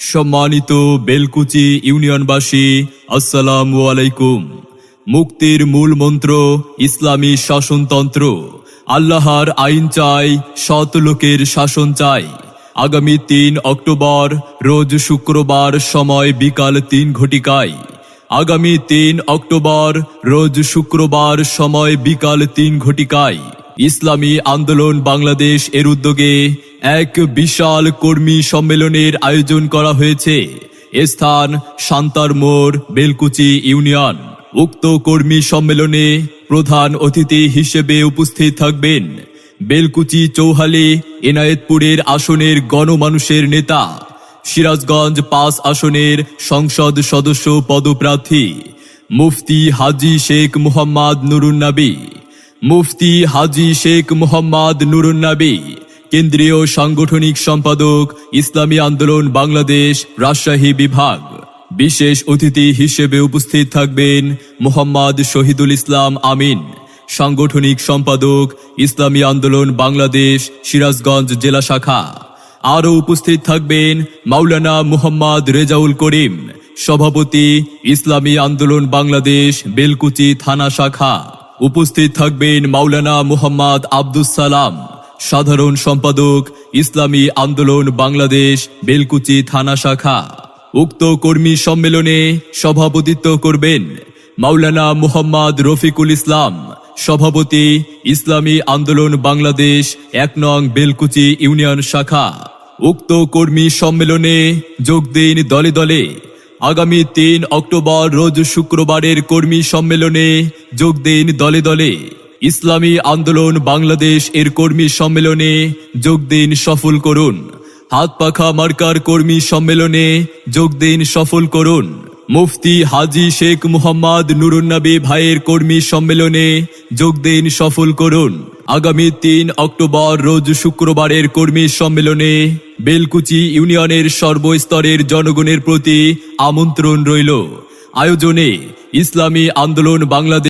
সম্মানিত বেলকুচি ইউনিয়নবাসী, আসসালামু আলাইকুম। মুক্তির মূল মন্ত্র, ইসলামী শাসনতন্ত্র। আল্লাহর আইন চাই, সৎ লোকের শাসন চাই। আগামী তিন অক্টোবর, রোজ শুক্রবার সময় বিকাল তিন ঘটিকায়। আগামী তিন অক্টোবর, রোজ শুক্রবার সময় বিকাল তিন ঘটিকায়। ইসলামী আন্দোলন বাংলাদেশ এর উদ্যোগে এক বিশাল কর্মী সম্মেলনের আয়োজন করা হয়েছে। স্থান শান্তার মোড়, বেলকুচি ইউনিয়ন। উক্ত কর্মী সম্মেলনে প্রধান অতিথি হিসেবে উপস্থিত থাকবেন বেলকুচি চৌহালি এনায়েতপুরের আসনের গণমানুষের নেতা সিরাজগঞ্জ পাঁচ আসনের সংসদ সদস্য পদপ্রার্থী মুফতি হাজি শেখ মুহাম্মদ নুরুন্নাবী মুফতি হাজি শেখ মুহাম্মদ নুরুন্নাবী কেন্দ্রীয় সাংগঠনিক সম্পাদক, ইসলামী আন্দোলন বাংলাদেশ, রাজশাহী বিভাগ। বিশেষ অতিথি হিসেবে উপস্থিত থাকবেন মোহাম্মদ শহীদুল ইসলাম আমিন, সাংগঠনিক সম্পাদক, ইসলামী আন্দোলন বাংলাদেশ, সিরাজগঞ্জ জেলা শাখা। আরও উপস্থিত থাকবেন মাওলানা মুহাম্মদ রেজাউল করিম, সভাপতি ইসলামী আন্দোলন বাংলাদেশ, বেলকুচি থানা শাখা। উপস্থিত থাকবেন মাওলানা মুহাম্মদ আব্দুস সালাম, সাধারণ সম্পাদক ইসলামী আন্দোলন বাংলাদেশ, বেলকুচি থানা শাখা। উক্ত কর্মী সম্মেলনে সভাপতিত্ব করবেন মাওলানা মুহাম্মদ রফিকুল ইসলাম, সভাপতি ইসলামী আন্দোলন বাংলাদেশ, এক নং বেলকুচি ইউনিয়ন শাখা। উক্ত কর্মী সম্মেলনে যোগ দিন দলে দলে। আগামী তিন অক্টোবর রোজ শুক্রবারের কর্মী সম্মেলনে যোগ দিন দলে দলে। ইসলামী আন্দোলন বাংলাদেশ এর কর্মী সম্মেলনে যোগ দিন সফল করুন। হাত পাখা মার্কার কর্মী সম্মেলনে যোগ দিন সফল করুন। মুফতি হাজি শেখ মুহাম্মদ নুরুন্নবী ভাইয়ের কর্মী সম্মেলনে যোগ দিন সফল করুন। আগামী তিন অক্টোবর রোজ শুক্রবারের কর্মী সম্মেলনে বেলকুচি ইউনিয়নের সর্বস্তরের জনগণের প্রতি আমন্ত্রণ রইল। আয়োজনে ইসলামী আন্দোলন বাংলাদেশ